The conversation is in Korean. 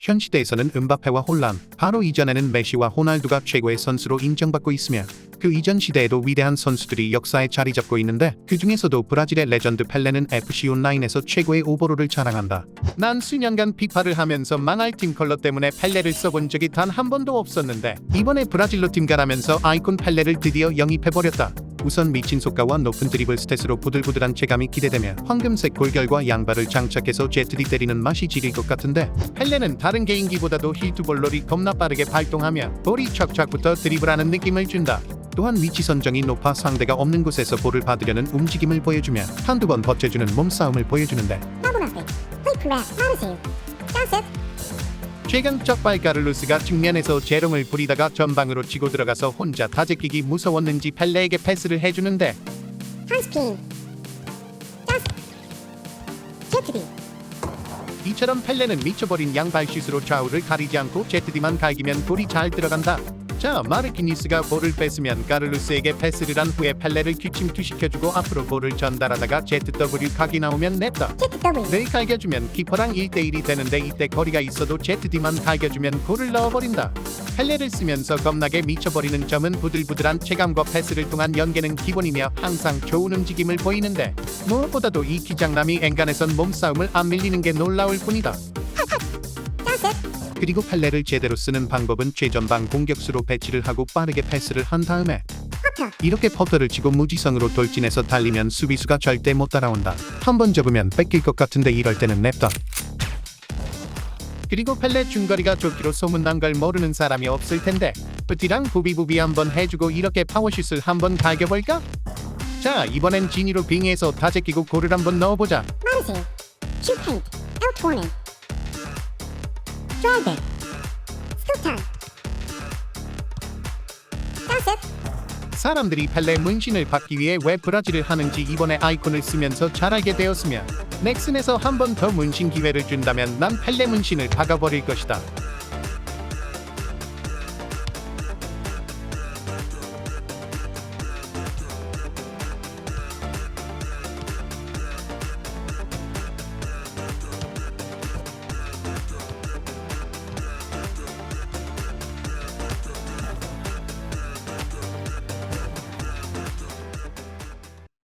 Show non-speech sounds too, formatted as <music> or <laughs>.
현 시대에서는 은바페와 홀람, 바로 이전에는 메시와 호날두가 최고의 선수로 인정받고 있으며 그 이전 시대에도 위대한 선수들이 역사에 자리 잡고 있는데 그 중에서도 브라질의 레전드 펠레는 FC 온라인에서 최고의 오버롤을 자랑한다. 난 수년간 피파를 하면서 망할 팀 컬러 때문에 펠레를 써본 적이 단 한 번도 없었는데 이번에 브라질로 팀 가라면서 아이콘 펠레를 드디어 영입해버렸다. 우선 미친 속가와 높은 드리블 스탯으로 부들부들한 체감이 기대되며 황금색 골결과 양발을 장착해서 제트디 때리는 맛이 지릴 것 같은데 펠레는 다른 개인기보다도 힐투볼롤이 겁나 빠르게 발동하며 볼이 척척부터 드리블하는 느낌을 준다. 또한 위치 선정이 높아 상대가 없는 곳에서 볼을 받으려는 움직임을 보여주며 한두 번 버텨주는 몸싸움을 보여주는데. Play press. Manuseio. Joseph. 최근 적발 가를루스가 측면에서 재롱을 부리다가 전방으로 치고 들어가서 혼자 다 제끼기 무서웠는지 펠레에게 패스를 해주는데. Joseph. Jeopardy. 이처럼 펠레는 미쳐버린 양발 슛으로 좌우를 가리지 않고 제트디만 갈기면 골이 잘 들어간다. 자, 마르키니스가 볼을 뺐으면 가를루스에게 패스를 한 후에 펠레를 귀침투시켜주고 앞으로 볼을 전달하다가 ZW 각이 나오면 냈다. Hit the W. 늘 갈겨주면 키퍼랑 1대1이 되는데 이때 거리가 있어도 ZD만 갈겨주면 골을 넣어버린다. 펠레를 쓰면서 겁나게 미쳐버리는 점은 부들부들한 체감과 패스를 통한 연계는 기본이며 항상 좋은 움직임을 보이는데 무엇보다도 이 기장남이 앵간에선 몸싸움을 안 밀리는 게 놀라울 뿐이다. <laughs> 그리고 펠레를 제대로 쓰는 방법은 최전방 공격수로 배치를 하고 빠르게 패스를 한 다음에. 이렇게 퍼터를 치고 무지성으로 돌진해서 달리면 수비수가 절대 못 따라온다. 한번 접으면 뺏길 것 같은데 이럴 때는 냅다. 그리고 펠레 중거리가 좋기로 소문난 걸 모르는 사람이 없을 텐데 뿌티랑 부비부비 한번 해주고 이렇게 파워슛을 한번 갈겨볼까? 자 이번엔 지니로 빙의해서 다 제끼고 골을 한번 넣어보자. Manuseio. Shoot paint. L20. Drive it. Scoop time. Joseph. 사람들이 펠레 문신을 받기 위해 왜 브라질을 하는지 이번에 아이콘을 쓰면서 잘 알게 되었으며 넥슨에서 한 번 더 문신 기회를 준다면 난 펠레 문신을 박아버릴 것이다.